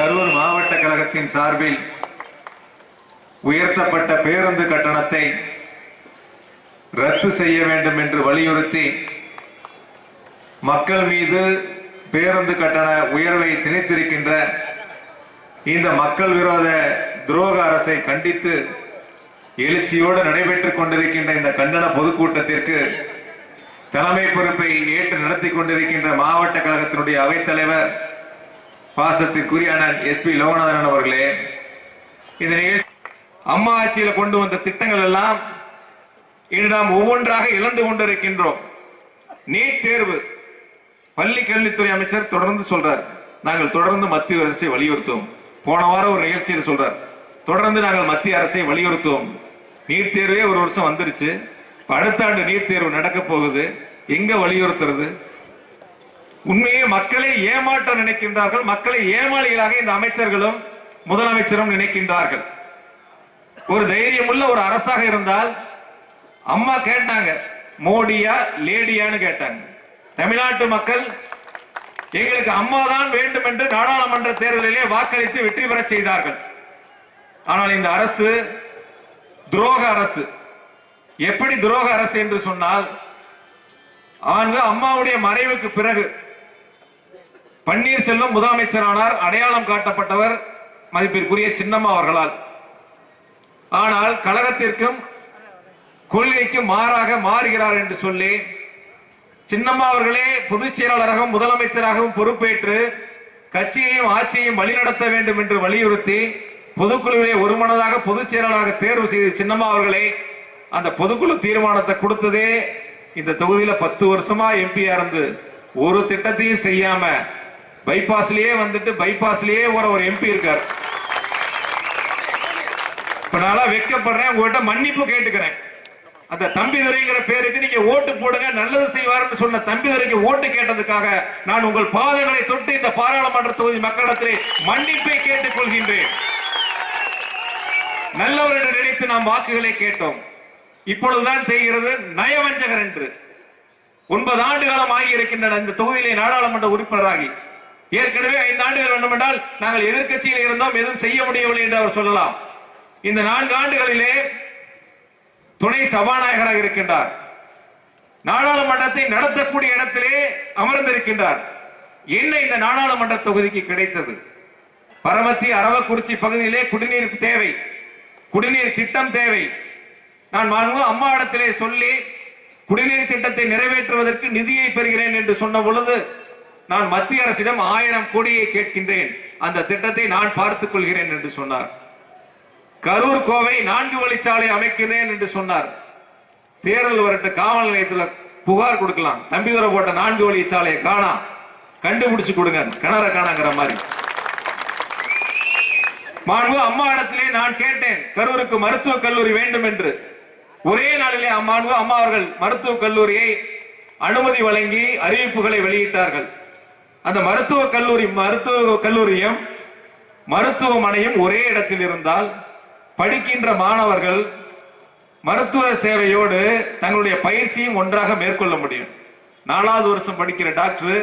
கரூர் மாவட்ட கழகத்தின் சார்பில் உயர்த்தப்பட்ட பேருந்து கட்டணத்தை ரத்து செய்ய வேண்டும் என்று வலியுறுத்தி மக்கள் மீது பேருந்து கட்டண உயர்வை திணித்திருக்கின்ற இந்த மக்கள் விரோத துரோக அரசை கண்டித்து எழுச்சியோடு நடைபெற்றுக் கொண்டிருக்கின்ற இந்த கண்டன பொதுக்கூட்டத்திற்கு தலைமை பொறுப்பை ஏற்று நடத்தி கொண்டிருக்கின்ற மாவட்ட கழகத்தினுடைய அவைத்தலைவர் பாசத்திற்குரிய அண்ணன் எஸ்பி லோகநாதன் அவர்களே இந்த நிகழ்ச்சி அம்மா ஆட்சியில் கொண்டு வந்த திட்டங்கள் எல்லாம் இன்று நாம் ஒவ்வொன்றாக இழந்து கொண்டிருக்கின்றோம். நீட் தேர்வு பள்ளி கல்வித்துறை அமைச்சர் தொடர்ந்து சொல்றார். நாங்கள் தொடர்ந்து மத்திய அரசை வலியுறுத்துவோம். போன வாரம் ஒரு நிகழ்ச்சியில் சொல்றார். தொடர்ந்து நாங்கள் மத்திய அரசை வலியுறுத்துவோம். நீட் தேர்வே ஒரு வருஷம் வந்துருச்சு. அடுத்த ஆண்டு நீட் தேர்வு நடக்க போகுது. எங்க வலியுறுத்துறது? உண்மையே மக்களை ஏமாற்ற நினைக்கின்றார்கள். மக்களை ஏமாளிகளாக இந்த அமைச்சர்களும் முதலமைச்சரும் நினைக்கின்றார்கள். ஒரு தைரியமுள்ள ஒரு அரசாக இருந்தால் அம்மா கேட்டாங்க மோடியா லேடியான்னு கேட்டாங்க. தமிழ்நாட்டு மக்கள் எங்களுக்கு அம்மா தான் வேண்டும் என்று நாடாளுமன்ற தேர்தலிலே வாக்களித்து வெற்றி பெறச் செய்தார்கள். ஆனால் இந்த அரசு துரோக அரசு. எப்படி துரோக அரசு என்று சொன்னால் அவங்க அம்மாவுடைய மறைவுக்கு பிறகு பன்னீர்செல்வம் முதலமைச்சரானார் அடையாளம் காட்டப்பட்டவர் மதிப்பிற்குரிய சின்னம்மா அவர்களால். ஆனால் கழகத்திற்கும் கொள்கைக்கும் மாறாக மாறுகிறார் என்று சொல்லி சின்னம்மா அவர்களே பொதுச் செயலாளராகவும் முதலமைச்சராகவும் பொறுப்பேற்று கட்சியையும் ஆட்சியையும் வழிநடத்த வேண்டும் என்று வலியுறுத்தி பொதுக்குழுவிலே ஒருமனதாக பொதுச் செயலாளராக தேர்வு செய்த சின்னம்மா அவர்களே அந்த பொதுக்குழு தீர்மானத்தை கொடுத்ததே இந்த தொகுதியில பத்து வருஷமா எம்பியா இருந்து ஒரு திட்டத்தையும் செய்யாம பைபாஸ்லயே வந்துட்டு பைபாஸ்லயே ஒரு ஒரு எம்பி இருக்கார். இப்ப நான் வெக்கப்படுறேன் உங்ககிட்ட மன்னிப்பு கேட்டுக்கிறேன். அந்த தம்பிதுரைங்கிற பேருக்கு நீங்க ஓட்டு போடுங்க நல்லது செய்வார்னு சொன்ன தம்பிதுரைக்கு ஓட்டு கேட்டதுக்காக நான் உங்கள் பாதங்களை தொட்டு இந்த பாராளுமன்ற தொகுதி மக்களிடத்திலே மன்னிப்பை கேட்டுக் கொள்கின்றேன் நல்லவர் என்று நினைத்து நாம் வாக்குகளை கேட்டோம். இப்பொழுதுதான் தெரிகிறது நயவஞ்சகர் என்று. ஒன்பது ஆண்டு காலம் ஆகி இருக்கின்றன இந்த தொகுதியிலே நாடாளுமன்ற உறுப்பினராகி. ஏற்கனவே ஐந்து ஆண்டுகள் வேண்டும் என்றால் நாங்கள் எதிர்க்கட்சியில் இருந்தோம் எதுவும் செய்ய முடியவில்லை என்று அவர் சொல்லலாம். இந்த நான்கு ஆண்டுகளிலே துணை சபாநாயகராக இருக்கின்றார். நாடாளுமன்றத்தை நடத்தக்கூடிய இடத்திலே அமர்ந்திருக்கின்றார். என்ன இந்த நாடாளுமன்ற தொகுதிக்கு கிடைத்தது? பரமத்தி அரவக்குறிச்சி பகுதியிலே குடிநீர் தேவை. குடிநீர் திட்டம் தேவை. நான் மாண்பு அம்மா இடத்திலே சொல்லி குடிநீர் திட்டத்தை நிறைவேற்றுவதற்கு நிதியை பெறுகிறேன் என்று சொன்ன பொழுது நான் மத்திய அரசிடம் ஆயிரம் கோடியை கேட்கின்றேன். அந்த திட்டத்தை நான் பார்த்துக் கொள்கிறேன் என்று சொன்னார். கரூர் கோவை நான்கு வழிச்சாலை அமைக்கிறேன் என்று சொன்னார். தேர்தல் வரட்டு காவல் நிலையத்தில் புகார் கொடுக்கலாம். தம்பிதுரை போட்ட நான்கு வழி சாலையை காணா. கண்டுபிடிச்சு கொடுங்க. கிணற காணாங்கிற மாதிரி. மாண்பு அம்மா இடத்திலே நான் கேட்டேன். கரூருக்கு மருத்துவக் கல்லூரி வேண்டும் என்று. ஒரே நாளிலே அம்மாண்பு அம்மா அவர்கள் மருத்துவக் கல்லூரியை அனுமதி வழங்கி அறிவிப்புகளை வெளியிட்டார்கள். அந்த மருத்துவக் கல்லூரி மருத்துவ கல்லூரியும் மருத்துவமனையும் ஒரே இடத்தில் இருந்தால் படிக்கின்ற மாணவர்கள் மருத்துவ சேவையோடு தங்களுடைய பயிற்சியும் ஒன்றாக மேற்கொள்ள முடியும். நாலாவது வருஷம் படிக்கிற டாக்டர்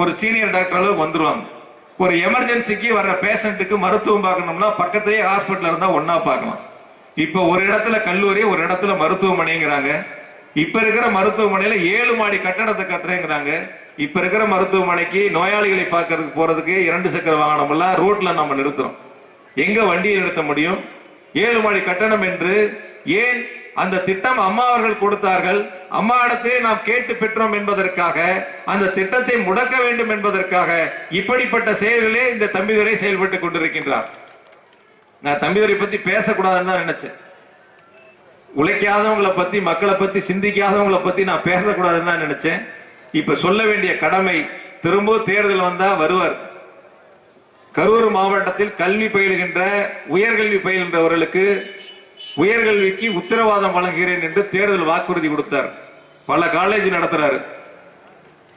ஒரு சீனியர் டாக்டர் அளவுக்கு வந்துருவாங்க. ஒரு எமர்ஜென்சிக்கு வர்ற பேஷண்ட்டுக்கு மருத்துவம் பார்க்கணும்னா பக்கத்திலேயே ஹாஸ்பிட்டல் இருந்தால் ஒன்றா பார்க்கலாம். இப்போ ஒரு இடத்துல கல்லூரி ஒரு இடத்துல மருத்துவமனைங்கிறாங்க. இப்போ இருக்கிற மருத்துவமனையில் ஏழு மாடி கட்டடத்தை கட்டுறேங்கிறாங்க. இப்ப இருக்கிற மருத்துவமனைக்கு நோயாளிகளை பார்க்கறதுக்கு போறதுக்கு இரண்டு சக்கர வாகனம் எல்லாம் ரோட்ல நம்ம நிறுத்துறோம். எங்க வண்டியை நிறுத்த முடியும்? ஏழு மாடி கட்டணம் என்று ஏன் அந்த திட்டம் அம்மா அவர்கள் கொடுத்தார்கள்? அம்மா இடத்திலே நாம் கேட்டு பெற்றோம் என்பதற்காக அந்த திட்டத்தை முடக்க வேண்டும் என்பதற்காக இப்படிப்பட்ட செயல்களே இந்த தம்பிதுரை செயல்பட்டு கொண்டிருக்கின்றார். நான் தம்பிதுரை பத்தி பேசக்கூடாதுன்னு தான் நினைச்சேன். உழைக்காதவங்களை பத்தி மக்களை பத்தி சிந்திக்காதவங்களை பத்தி நான் பேசக்கூடாதுன்னு தான் நினைச்சேன். இப்ப சொல்ல வேண்டிய கடமை திரும்ப தேர்தல் வந்தா வருவார். கரூர் மாவட்டத்தில் கல்வி பயிலுகின்ற உயர்கல்வி பயில்கின்றவர்களுக்கு உயர்கல்விக்கு உத்தரவாதம் வழங்குகிறேன் என்று தேர்தல் வாக்குறுதி கொடுத்தார். பல காலேஜ் நடத்துறாரு.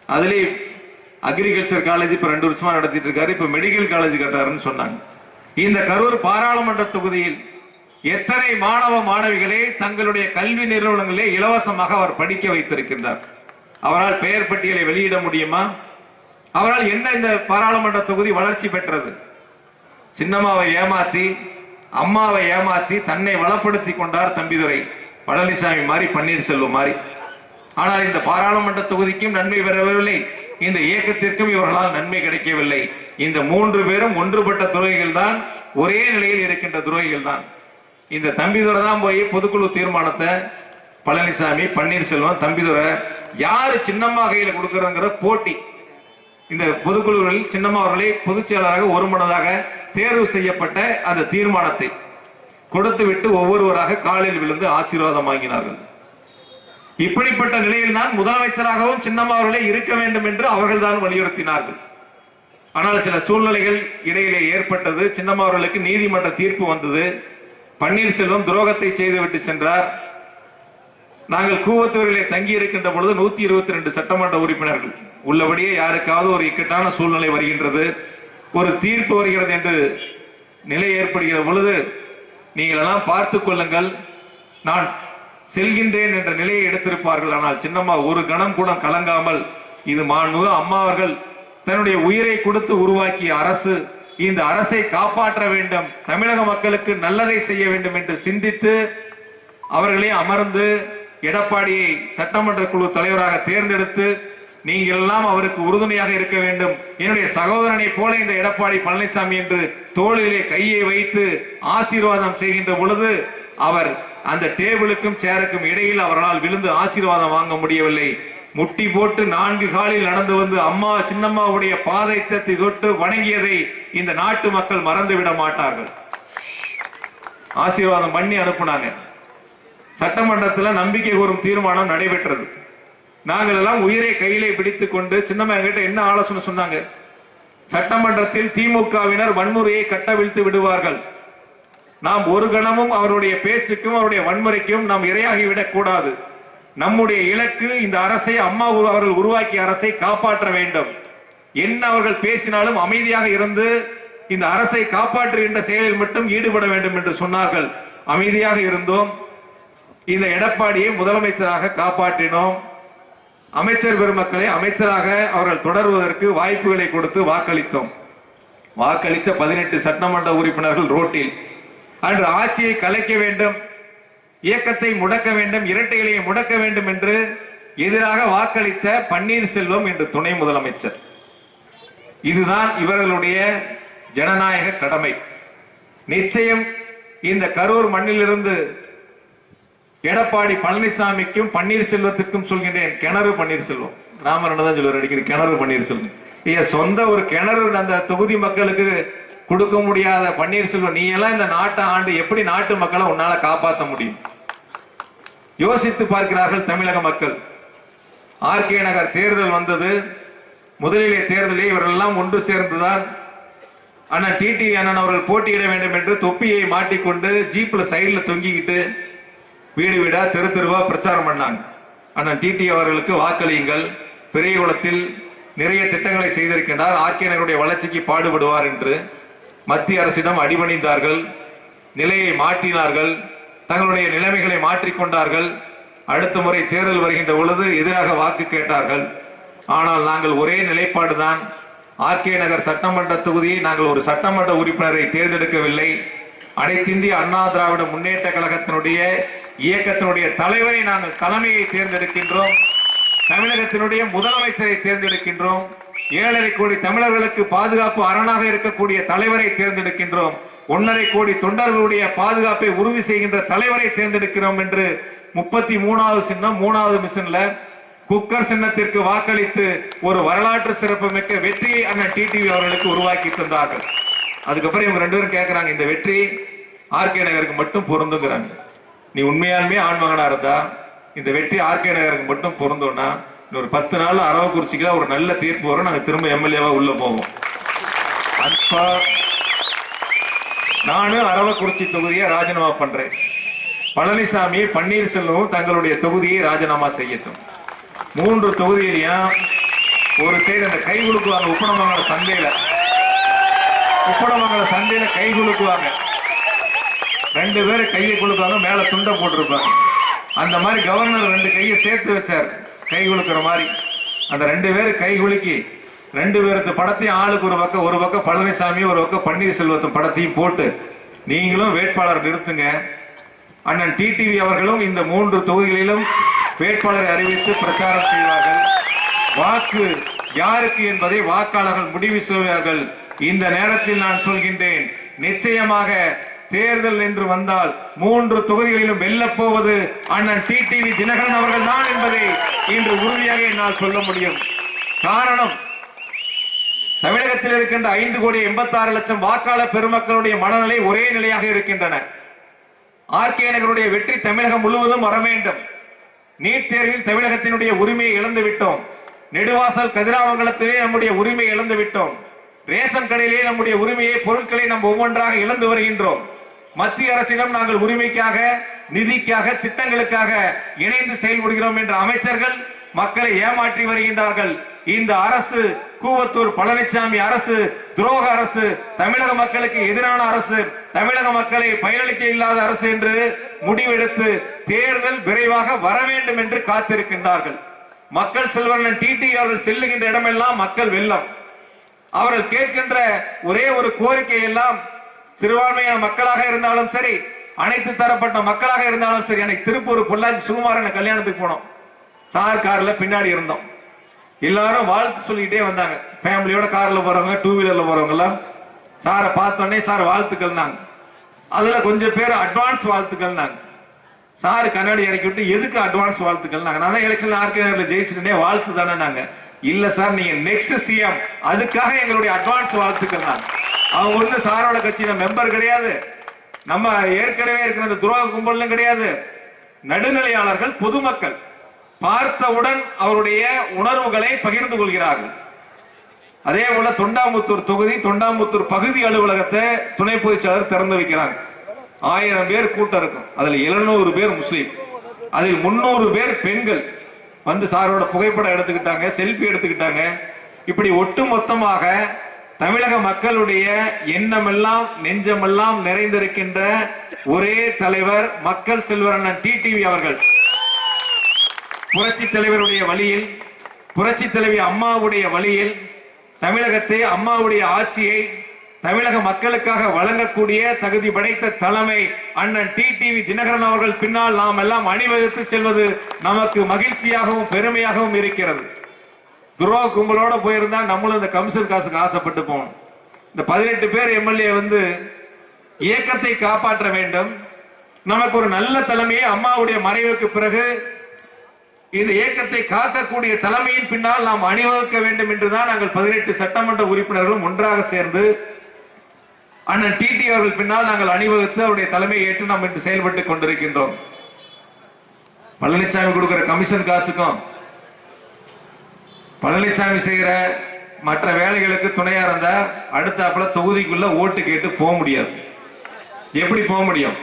அதுலயே அக்ரிகல்ச்சர் காலேஜ் இப்ப ரெண்டு வருஷமா நடத்திட்டு இருக்காரு. இப்ப மெடிக்கல் காலேஜ் கட்டாருன்னு சொன்னாங்க. இந்த கரூர் பாராளுமன்ற தொகுதியில் எத்தனை மாணவ மாணவிகளை தங்களுடைய கல்வி நிறுவனங்களே இலவசமாக அவர் படிக்க வைத்திருக்கின்றார்? அவரால் பெயர் பட்டியலை வெளியிட முடியுமா? அவரால் என்ன இந்த பாராளுமன்ற தொகுதி வளர்ச்சி பெற்றது? சின்னம்மாவை ஏமாத்தி அம்மாவை ஏமாத்தி தன்னை வளப்படுத்தி கொண்டார் தம்பிதுரை. பழனிசாமி மாதிரி பன்னீர்செல்வம் மாதிரி ஆனால் இந்த பாராளுமன்ற தொகுதிக்கும் நன்மை பெறவில்லை. இந்த இயக்கத்திற்கும் இவர்களால் நன்மை கிடைக்கவில்லை. இந்த மூன்று பேரும் ஒன்றுபட்ட துரோகிகள் தான் ஒரே நிலையில் இருக்கின்ற துரோகிகள் தான் இந்த தம்பிதுரை தான் போய் பொதுக்குழு தீர்மானத்தை பழனிசாமி பன்னீர்செல்வம் தம்பிதுரை யாரு சின்னம்மா கையில கொடுக்கறதுங்கிற போட்டி. இந்த பொதுக்குழுவில் சின்னம்மா அவர்களை பொதுச் செயலாளராக ஒருமனதாக தேர்வு செய்யப்பட்ட அந்த தீர்மானத்தை கொடுத்துவிட்டு ஒவ்வொருவராக காலில் விழுந்து ஆசீர்வாதம் வாங்கினார்கள். இப்படிப்பட்ட நிலையில் தான் முதலமைச்சராகவும் சின்னம்மா அவர்களே இருக்க வேண்டும் என்று அவர்கள் தான் வலியுறுத்தினார்கள். ஆனால் சில சூழ்நிலைகள் இடையிலே ஏற்பட்டது. சின்னம்மா அவர்களுக்கு நீதிமன்ற தீர்ப்பு வந்தது. பன்னீர்செல்வம் துரோகத்தை செய்துவிட்டு சென்றார். நாங்கள் கூவத்தூரிலே தங்கி இருக்கின்ற பொழுது நூத்தி இருபத்தி ரெண்டு சட்டமன்ற உறுப்பினர்கள். உள்ளபடியே யாருக்காவது ஒரு இக்கட்டான சூழ்நிலை வருகின்றது. ஒரு தீர்ப்பு வருகிறது என்று நிலை ஏற்படுகிற பொழுது நீங்கள் எல்லாம் பார்த்து கொள்ளுங்கள். நான் செல்கின்றேன் என்ற நிலையை எடுத்திருப்பார்கள். ஆனால் சின்னம்மா ஒரு கணம் கூட கலங்காமல் இது மாண்பு அம்மா அவர்கள் தன்னுடைய உயிரை கொடுத்து உருவாக்கிய அரசு இந்த அரசை காப்பாற்ற வேண்டும். தமிழக மக்களுக்கு நல்லதை செய்ய வேண்டும் என்று சிந்தித்து அவர்களே அமர்ந்து எடப்பாடியை சட்டமன்ற குழு தலைவராக தேர்ந்தெடுத்து நீங்கள் எல்லாம் அவருக்கு உறுதுணையாக இருக்க வேண்டும். என்னுடைய சகோதரனை போல இந்த எடப்பாடி பழனிசாமி என்று தோளிலே கையை வைத்து ஆசீர்வாதம் செய்கின்ற பொழுது அவர் அந்த டேபிளுக்கும் சேருக்கும் இடையில் அவரால் விழுந்து ஆசீர்வாதம் வாங்க முடியவில்லை. முட்டி போட்டு நான்கு காலில் நடந்து வந்து அம்மா சின்னம்மாவுடைய பாதைத்தத்தை தொட்டு வணங்கியதை இந்த நாட்டு மக்கள் மறந்து விட மாட்டார்கள். ஆசீர்வாதம் பண்ணி அனுப்புனாங்க. சட்டமன்றத்தில் நம்பிக்கை கூறும் தீர்மானம் நடைபெற்றது. நாங்கள் எல்லாம் உயிரை கையிலே பிடித்து கொண்டு சின்னம்மா என்கிட்ட என்ன ஆலோசனை சொன்னாங்க? சட்டமன்றத்தில் திமுகவினர் வன்முறையை கட்டவிழ்த்து விடுவார்கள். நாம் ஒரு கணமும் அவருடைய பேச்சுக்கும் அவருடைய வன்முறைக்கும் நாம் இரையாகிவிடக் கூடாது. நம்முடைய இலக்கு இந்த அரசை அம்மா அவர்கள் உருவாக்கிய அரசை காப்பாற்ற வேண்டும். என்ன அவர்கள் பேசினாலும் அமைதியாக இருந்து இந்த அரசை காப்பாற்றுகின்ற செயலில் மட்டும் ஈடுபட வேண்டும் என்று சொன்னார்கள். அமைதியாக இருந்தோம். இந்த எடப்பாடியை முதலமைச்சராக காப்பாற்றினோம். அமைச்சர் பெருமக்களை அமைச்சராக அவர்கள் தொடர்வதற்கு வாய்ப்புகளை கொடுத்து வாக்களித்தோம். வாக்களித்த பதினெட்டு சட்டமன்ற உறுப்பினர்கள் ரோட்டில். அன்று ஆட்சியை கலைக்க வேண்டும் இயக்கத்தை முடக்க வேண்டும் இரட்டைகளையும் முடக்க வேண்டும் என்று எதிராக வாக்களித்த பன்னீர்செல்வம் என்று துணை முதலமைச்சர். இதுதான் இவர்களுடைய ஜனநாயக கடமை. நிச்சயம் இந்த கரூர் மண்ணிலிருந்து எடப்பாடி பழனிசாமிக்கும் பன்னீர்செல்வத்துக்கும் சொல்கின்றேன் கிணறு பன்னீர்செல்வம். ராமரன் தான் சொல்லுவார் அடிக்கடி கிணறு பன்னீர்செல்வம். ஐயா சொந்த ஒரு கிணறு அந்த தொகுதி மக்களுக்கு கொடுக்க முடியாத பன்னீர்செல்வம் நீ எல்லாம் இந்த நாட்டை ஆண்டு எப்படி நாட்டு மக்களை உன்னால காப்பாற்ற முடியும்? யோசித்து பார்க்கிறார்கள் தமிழக மக்கள். ஆர்கே நகர் தேர்தல் வந்தது. முதலிலே தேர்தலே இவர்கள் எல்லாம் ஒன்று சேர்ந்துதான் ஆனால் டிடி அண்ணன் அவர்கள் போட்டியிட வேண்டும் என்று தொப்பியை மாட்டிக்கொண்டு ஜீப்ல சைடில் தொங்கிக்கிட்டு வீடு வீடா தெரு தெருவா பிரச்சாரம் பண்ணாங்க. அண்ணன் டிடி அவர்களுக்கு வாக்களியுங்கள். பெரிய குளத்தில் நிறைய திட்டங்களை செய்திருக்கின்றார். ஆர்கே நகருடைய வளர்ச்சிக்கு பாடுபடுவார் என்று மத்திய அரசிடம் அடிபணிந்தார்கள். நிலையை மாற்றினார்கள். தங்களுடைய நிலைமைகளை மாற்றிக்கொண்டார்கள் அடுத்த முறை தேர்தல் வருகின்ற பொழுது எதிராக வாக்கு கேட்டார்கள். ஆனால் நாங்கள் ஒரே நிலைப்பாடுதான். ஆர்கே நகர் சட்டமன்ற தொகுதியை நாங்கள் ஒரு சட்டமன்ற உறுப்பினரை தேர்ந்தெடுக்கவில்லை. அனைத்திந்திய அண்ணா திராவிட முன்னேற்ற கழகத்தினுடைய இயக்கத்தினுடைய தலைவரை நாங்கள் தலைமையை தேர்ந்தெடுக்கின்றோம். தமிழகத்தினுடைய முதலமைச்சரை தேர்ந்தெடுக்கின்றோம். ஏழரை கோடி தமிழர்களுக்கு பாதுகாப்பு அரணாக இருக்கக்கூடிய தலைவரை தேர்ந்தெடுக்கின்றோம். ஒன்றரை கோடி தொண்டர்களுடைய பாதுகாப்பை உறுதி செய்கின்ற தலைவரை தேர்ந்தெடுக்கிறோம் என்று முப்பத்தி மூணாவது சின்னம் மூணாவது மிஷன்ல குக்கர் சின்னத்திற்கு வாக்களித்து ஒரு வரலாற்று சிறப்புமிக்க வெற்றியை அண்ணன் டிடிவி அவர்களுக்கு உருவாக்கி தந்தார்கள். அதுக்கப்புறம் இவங்க ரெண்டு பேரும் கேட்கிறாங்க இந்த வெற்றி ஆர்கே நகருக்கு மட்டும் பொருந்துங்கிறாங்க. நீ உண்மையாலுமே ஆண்மகனா இருந்தா இந்த வெற்றி ஆர்கே நகருக்கு மட்டும் பொருந்தோம்னா ஒரு பத்து நாள் அரவக்குறிச்சிக்கெல்லாம் ஒரு நல்ல தீர்ப்பு வரும். நாங்க திரும்ப எம்எல்ஏவா உள்ள போவோம். அப்பா நானும் அரவக்குறிச்சி தொகுதியை ராஜினாமா பண்றேன். பழனிசாமி பன்னீர்செல்வம் தங்களுடைய தொகுதியை ராஜினாமா செய்யட்டும். மூன்று தொகுதியிலையும் ஒரு சைடு அந்த கை குலுக்குவாங்க உப்பனமங்கல சந்தையில. உப்பனமங்கல சந்தையில கை குலுக்குவாங்க ரெண்டு பேரும் கையை கொடுப்பாங்க மேல துண்டை போட்டிருப்பாங்க. அந்த மாதிரி கவர்னர் ரெண்டு கையை சேர்த்து வச்சார். கை குலுக்குற மாதிரி. அந்த ரெண்டு பேரும் கை குலுக்கி ரெண்டு பேருக்கு படத்தையும் ஆளுக்கு ஒரு பக்கம் ஒரு பக்கம் பழனிசாமி ஒரு பக்கம் பன்னீர்செல்வத்தும் படத்தையும் போட்டு நீங்களும் வேட்பாளர் நிறுத்துங்க. அண்ணன் டிடிவி அவர்களும் இந்த மூன்று தொகுதிகளிலும் வேட்பாளரை அறிவித்து பிரச்சாரம் செய்வார்கள். வாக்கு யாருக்கு என்பதை வாக்காளர்கள் முடிவு செய்வார்கள். இந்த நேரத்தில் நான் சொல்கின்றேன் நிச்சயமாக தேர்தல் என்று வந்தால் மூன்று தொகுதிகளிலும் வெல்லப்போவது அண்ணன் டி டிவி தினகரன் அவர்கள் தான் என்பதை இன்று உறுதியாக என்னால் சொல்ல முடியும். காரணம் தமிழகத்தில் இருக்கின்ற ஐந்து கோடி எண்பத்தாறு லட்சம் வாக்காளர் பெருமக்களுடைய மனநிலை ஒரே நிலையாக இருக்கின்றன. ஆர்கே நகருடைய வெற்றி தமிழகம் முழுவதும் வர வேண்டும். நீட் தேர்வில் தமிழகத்தினுடைய உரிமையை இழந்து விட்டோம். நெடுவாசல் கதிராமங்கலத்திலே நம்முடைய உரிமையை இழந்து விட்டோம். ரேஷன் கடையிலே நம்முடைய உரிமையை பொருட்களை நாம் ஒவ்வொன்றாக இழந்து வருகின்றோம். மத்திய அரசிடம் நாங்கள் உரிமைக்காக நிதிக்காக திட்டங்களுக்காக இணைந்து செயல்படுகிறோம் என்ற அமைச்சர்கள் மக்களை ஏமாற்றி வருகின்றார்கள். இந்த அரசு கூவத்தூர் பழனிசாமி அரசு துரோக அரசு தமிழக மக்களுக்கு எதிரான அரசு தமிழக மக்களை பயனளிக்க இல்லாத அரசு என்று முடிவெடுத்து தேர்தல் விரைவாக வர வேண்டும் என்று காத்திருக்கின்றார்கள். மக்கள் செல்வன் டிடி அவர்கள் செல்லுகின்ற இடமெல்லாம் மக்கள் வெள்ளம். அவர்கள் கேட்கின்ற ஒரே ஒரு கோரிக்கை எல்லாம் சிறுபான்மையான மக்களாக இருந்தாலும் சரி அனைத்து தரப்பட்ட மக்களாக இருந்தாலும் சரி எனக்கு திருப்பூர் பொள்ளாச்சி சுகுமாரன் கல்யாணத்துக்கு போனோம். சார் கார்ல பின்னாடி இருந்தோம். எல்லாரும் வாழ்த்து சொல்லிக்கிட்டே வந்தாங்க. ஃபேமிலியோட கார்ல போறவங்க டூ வீலர்ல போறவங்க எல்லாம் சாரை பார்த்தோன்னே சார் வாழ்த்துக்கள்னாங்க அதுல கொஞ்சம் பேர் அட்வான்ஸ் வாழ்த்துக்கள்னாங்க சார் கண்ணாடி இறக்கி விட்டு எதுக்கு அட்வான்ஸ் வாழ்த்துக்கள் நாங்க? நான் தான் எலெக்ஷன் ஆர்கனைசர்ல ஜெயிச்சிட்டே வாழ்த்து தானே நாங்க. இல்ல சார் நீங்க நெக்ஸ்ட் சிஎம் அதுக்காக எங்களுடைய அட்வான்ஸ் வாழ்த்துக்கள் நாங்க. அவங்க ஒண்ணு சாரோட கட்சியில மெம்பர் கிடையாது. நம்ம ஏற்கனவே இருக்கிற இந்த துரோக கும்பலும் கிடையாது. நடுநிலையாளர்கள் பொதுமக்கள் பார்த்தவுடன் அவருடைய உணர்வுகளை பகிர்ந்து கொள்கிறார்கள். அதே போல தொண்டாமுத்தூர் தொகுதி தொண்டாமுத்தூர் பகுதி அலுவலகத்தை துணை பொதுச்செயலர் திறந்து வைக்கிறாங்க. ஆயிரம் பேர் கூட்டம் இருக்கும். அதுல எழுநூறு பேர் முஸ்லீம். அதில் முன்னூறு பேர் பெண்கள். வந்து சாரோட புகைப்படம் எடுத்துக்கிட்டாங்க செல்ஃபி எடுத்துக்கிட்டாங்க. இப்படி ஒட்டு மொத்தமாக தமிழக மக்களுடைய எண்ணமெல்லாம் நெஞ்சமெல்லாம் நிறைந்திருக்கின்ற ஒரே தலைவர் மக்கள் செல்வரண்ணன் டிடிவி அவர்கள். புரட்சி தலைவருடைய வழியில் புரட்சி தலைவி அம்மாவுடைய வழியில் தமிழகத்தை அம்மாவுடைய ஆட்சியை தமிழக மக்களுக்காக வழங்கக்கூடிய தகுதி படைத்த தலைமை அண்ணன் டிடிவி தினகரன் அவர்கள் பின்னால் நாம் எல்லாம் அணிவகுத்து செல்வது நமக்கு மகிழ்ச்சியாகவும் பெருமையாகவும் இருக்கிறது. துரோக கும்பலோட போயிருந்தா நம்மளும் இந்த கமிஷன் காசுக்கு ஆசைப்பட்டு போகணும். இந்த பதினெட்டு பேர் எம்எல்ஏ வந்து இயக்கத்தை காப்பாற்ற வேண்டும். நமக்கு ஒரு நல்ல தலைமையை அம்மாவுடைய மறைவுக்கு பிறகு இந்த இயக்கத்தை காக்கக்கூடிய தலைமையின் பின்னால் நாம் அணிவகுக்க வேண்டும் என்றுதான் நாங்கள் பதினெட்டு சட்டமன்ற உறுப்பினர்களும் ஒன்றாக சேர்ந்து அண்ணன் டிடி அவர்கள் பின்னால் நாங்கள் அணிவகுத்து அவருடைய தலைமையை ஏற்று நாம் இன்று செயல்பட்டுக் கொண்டிருக்கின்றோம். பழனிசாமி கொடுக்கிற கமிஷன் காசுக்கும் பழனிசாமி செய்கிற மற்ற வேலைகளுக்கு துணையா இருந்தா அடுத்தாப்புல தொகுதிக்குள்ள ஓட்டு கேட்டு போக முடியாது. எப்படி போக முடியும்?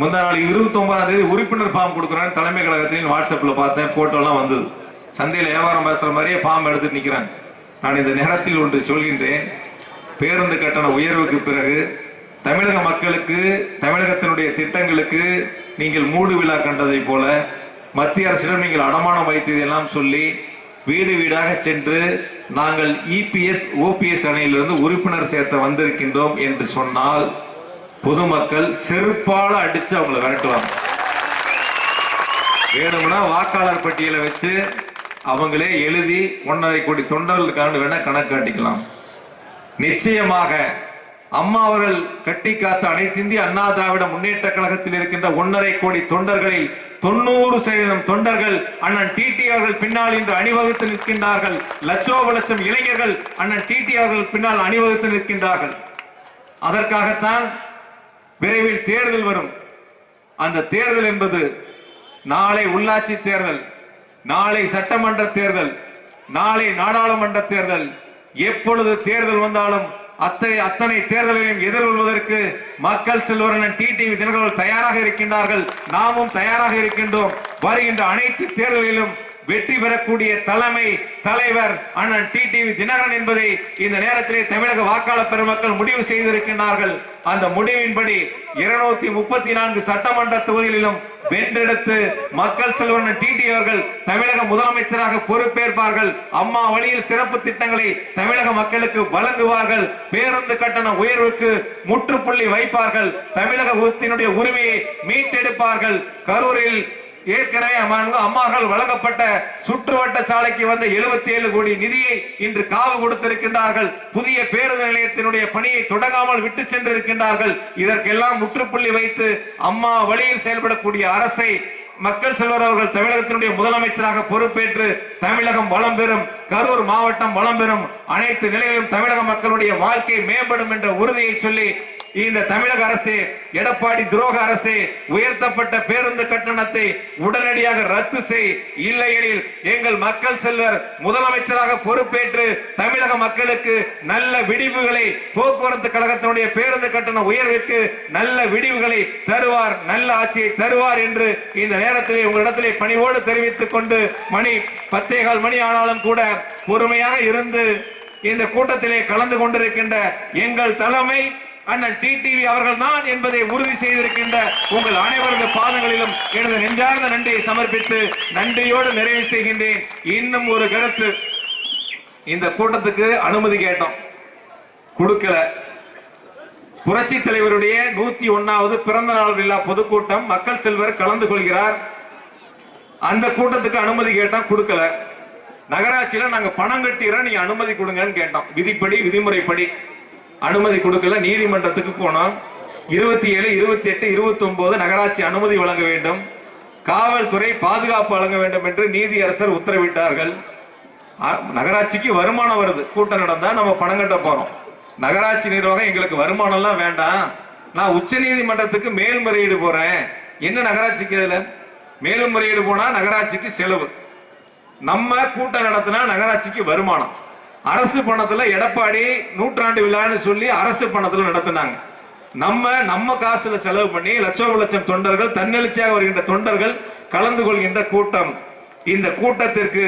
முந்தா நாள் இருபத்தி ஒன்பதாம் தேதி உறுப்பினர் ஃபார்ம் கொடுக்குறேன் தலைமை கழகத்திலையும் வாட்ஸ்அப்ல பார்த்தேன் போட்டோ எல்லாம் வந்தது. சந்தையில் வியாபாரம் பேசுற மாதிரியே ஃபார்ம் எடுத்துட்டு நிற்கிறாங்க நான் இந்த நேரத்தில் ஒன்று சொல்கின்றேன். பேருந்து கட்டண உயர்வுக்கு பிறகு தமிழக மக்களுக்கு தமிழகத்தினுடைய திட்டங்களுக்கு நீங்கள் மூடு விழா கண்டதை போல மத்திய அரசிடம் நீங்கள் அடமானம் வைத்ததெல்லாம் சொல்லி வீடு வீடாக சென்று நாங்கள் இபிஎஸ் ஓபிஎஸ் அணையிலிருந்து உறுப்பினர் சேர்த்த வந்திருக்கின்றோம் என்று சொன்னால் பொதுமக்கள் செருப்பால அடித்து அவங்களை விரட்டுவாங்க. வேணும்னா வாக்காளர் பட்டியலை வச்சு அவங்களே எழுதி ஒன்றரை கோடி தொண்டர்களுக்கான வேணா கணக்கு காட்டிக்கலாம். நிச்சயமாக அம்மா அவர்கள் கட்டி காத்த அனைத்து அண்ணா திராவிட முன்னேற்ற கழகத்தில் இருக்கின்ற ஒன்றரை கோடி தொண்டர்களில் தொண்ணூறு சதவீதம் தொண்டர்கள் அண்ணன் டிடிஆர்கள் பின்னால் இன்று அணிவகுத்து நிற்கின்றார்கள். லட்சோப லட்சம் இளைஞர்கள் அண்ணன் டிடிஆர்கள் பின்னால் அணிவகுத்து நிற்கின்றார்கள். அதற்காகத்தான் விரைவில் தேர்தல் வரும். அந்த தேர்தல் என்பது நாளை உள்ளாட்சி தேர்தல் நாளை சட்டமன்ற தேர்தல் நாளை நாடாளுமன்ற தேர்தல். எப்பொழுது தேர்தல் வந்தாலும் அத்தனை அத்தனை தேர்தலையும் எதிர்கொள்வதற்கு மக்கள் செல்வரன் டிடிவி தினகரன் தயாராக இருக்கின்றார்கள். நாமும் தயாராக இருக்கின்றோம். வருகின்ற அனைத்து தேர்தலிலும் வெற்றி பெறக்கூடிய தலைமை தலைவர் அண்ணன் டிடிவி தினகரன் என்பதை இந்த நேரத்திலே தமிழக வாக்காளர் பெருமக்கள் முடிவு செய்திருக்கின்றார்கள். அந்த முடிவின்படி இருநூத்தி முப்பத்தி நான்கு சட்டமன்ற தொகுதிகளிலும் வென்றெடுத்து மக்கள் செல்வன் டிடி அவர்கள் தமிழக முதலமைச்சராக பொறுப்பேற்பார்கள். அம்மா வழியில் சிறப்பு திட்டங்களை தமிழக மக்களுக்கு வழங்குவார்கள். பேருந்து கட்டண உயர்வுக்கு முற்றுப்புள்ளி வைப்பார்கள். தமிழகத்தினுடைய உரிமையை மீட்டெடுப்பார்கள். கரூரில் ஏற்கனவே அம்மார்கள் வழங்கப்பட்ட சுற்றுவட்ட சாலைக்கு வந்த 77 கோடி நிதியை இன்று காவு கொடுத்திருக்கின்றார்கள். புதிய பேருந்து நிலையத்தினுடைய பணியை தொடங்காமல் விட்டு சென்றிருக்கின்றார்கள். இதற்கெல்லாம் முற்றுப்புள்ளி வைத்து அம்மா வழியில் செயல்படக்கூடிய அரசை மக்கள் செல்வர் அவர்கள் தமிழகத்தினுடைய முதலமைச்சராக பொறுப்பேற்று தமிழகம் வளம் பெறும் கரூர் மாவட்டம் வளம் பெறும் அனைத்து நிலையிலும் தமிழக மக்களுடைய வாழ்க்கை மேம்படும் என்ற உறுதியை சொல்லி இந்த தமிழக அரசு எடப்பாடி துரோக அரசு உயர்த்தப்பட்ட பேருந்து கட்டணத்தை உடனடியாக ரத்து செய். இல்லையெனில் எங்கள் மக்கள் செல்வர் முதலமைச்சராக பொறுப்பேற்று தமிழக மக்களுக்கு நல்ல விடிவுகளை போக்குவரத்து கழகத்தினுடைய பேருந்து கட்டண உயர்விற்கு நல்ல விடிவுகளை தருவார் நல்ல ஆட்சியை தருவார் என்று இந்த நேரத்திலே உங்களிடத்திலே பணிவோடு தெரிவித்துக் கொண்டு மணி பத்தேகால் மணி ஆனாலும் கூட பொறுமையாக இருந்து இந்த கூட்டத்திலே கலந்து கொண்டிருக்கின்ற எங்கள் தலைமை அண்ணன் டிடிவி அவர்கள் தான் என்பதை உறுதி செய்திருக்கின்ற உங்கள் அனைவரது பாதங்களிலும் எனது நெஞ்சார்ந்த நன்றியை சமர்ப்பித்து நன்றியோடு நிறைவு செய்கின்றேன். இன்னும் ஒரு கருத்து. இந்த கூட்டத்துக்கு அனுமதி கேட்டோம். கொடுக்கல. புரட்சி தலைவருடைய நூத்தி ஒன்னாவது பிறந்த நாள் விழா பொதுக்கூட்டம். மக்கள் செல்வர் கலந்து கொள்கிறார். அந்த கூட்டத்துக்கு அனுமதி கேட்டோம் கொடுக்கல. நகராட்சியில நாங்க பணம் கட்டிடுறோம் நீங்க அனுமதி கொடுங்கன்னு கேட்டோம். விதிப்படி விதிமுறைப்படி. அனுமதி கொடுக்கல. நீதிமன்றத்துக்கு போனோம். இருபத்தி ஏழு இருபத்தி எட்டு இருபத்தி ஒன்பது நகராட்சி அனுமதி வழங்க வேண்டும். காவல்துறை பாதுகாப்பு வழங்க வேண்டும் என்று நீதியரசர் உத்தரவிட்டார்கள். நகராட்சிக்கு வருமானம் வருது. கூட்டம் நடந்தா நம்ம பணம் கட்ட போறோம். நகராட்சி நிர்வாகம் எங்களுக்கு வருமானம் எல்லாம் வேண்டாம். நான் உச்ச நீதிமன்றத்துக்கு மேல்முறையீடு போறேன். என்ன நகராட்சிக்கு இதுல? மேல்முறையீடு போனா நகராட்சிக்கு செலவு. நம்ம கூட்டம் நடத்தினா நகராட்சிக்கு வருமானம். அரசு பணத்துல எடப்பாடி நூற்றாண்டு விழான்னு சொல்லி அரசு பணத்துல நடத்தினாங்க. நம்ம நம்ம காசுல செலவு பண்ணி லட்சம் லட்சம் தொண்டர்கள் தன்னெழுச்சியாக வருகின்ற தொண்டர்கள் கலந்து கொள்கின்ற கூட்டம். இந்த கூட்டத்திற்கு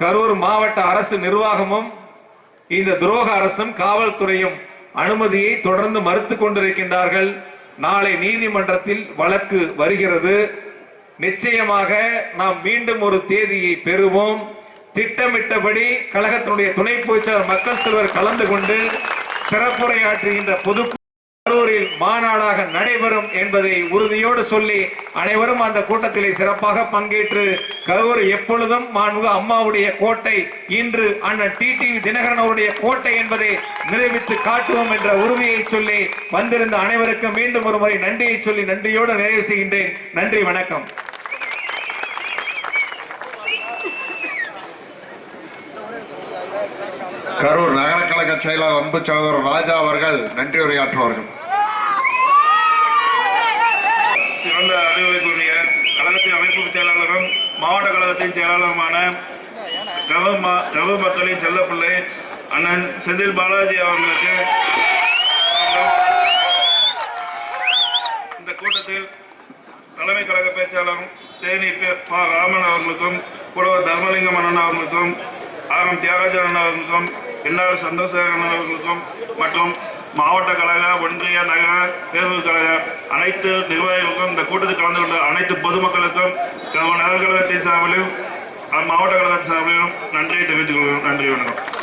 கரூர் மாவட்ட அரசு நிர்வாகமும் இந்த துரோக அரசும் காவல்துறையும் அனுமதியை தொடர்ந்து மறுத்து கொண்டிருக்கின்றார்கள். நாளை நீதிமன்றத்தில் வழக்கு வருகிறது. நிச்சயமாக நாம் மீண்டும் ஒரு தேதியை பெறுவோம். திட்டமிட்டபடி கழகத்தினுடைய துணை பொதுச்செயலாளர் மக்கள் செல்வர் கலந்து கொண்டு சிறப்புரையாற்றுகின்ற பொது கரூரில் மாநாடாக நடைபெறும் என்பதை உறுதியோடு சொல்லி அனைவரும் அந்த கூட்டத்திலே சிறப்பாக பங்கேற்று கரூர் எப்பொழுதும் மாண்பு அம்மாவுடைய கோட்டை இன்று அண்ணன் டிடிவி தினகரன் அவருடைய கோட்டை என்பதை நிரூபித்து காட்டுவோம் என்ற உறுதியை சொல்லி வந்திருந்த அனைவருக்கும் மீண்டும் ஒரு முறை நன்றியை சொல்லி நன்றியோடு நிறைவு செய்கின்றேன். நன்றி வணக்கம். கரூர் நகர கழக செயலாளர் அன்பு சகோதரர் ராஜா அவர்கள் நன்றி உரையாற்றுவார்கள். சிறந்த அறிவுரைக்குரிய கழகத்தின் அமைப்பு செயலாளரும் மாவட்ட கழகத்தின் செயலாளருமான கரூர் மக்களின் செல்லப்பிள்ளை அண்ணன் செந்தில் பாலாஜி அவர்களுக்கு இந்த கூட்டத்தில் தலைமை கழக பேச்சாளரும் தேனி பே- பா ராமன் அவர்களுக்கும் புலவர் தர்மலிங்கம் அண்ணன் அவர்களுக்கும் ஆர் எம் தியாகராஜன் அண்ணன் அவர்களுக்கும் என்ஆர் சந்திரசேகரன் அவர்களுக்கும் மற்றும் மாவட்ட கழக ஒன்றிய நகர தேர்வு கழக அனைத்து நிர்வாகிகளுக்கும் இந்த கூட்டத்தில் கலந்து கொண்ட அனைத்து பொதுமக்களுக்கும் கரூர் கழகத்தின் சார்பிலும் மாவட்ட கழகத்தின் சார்பிலும் நன்றியை தெரிவித்துக் கொள்கிறோம். நன்றி வணக்கம்.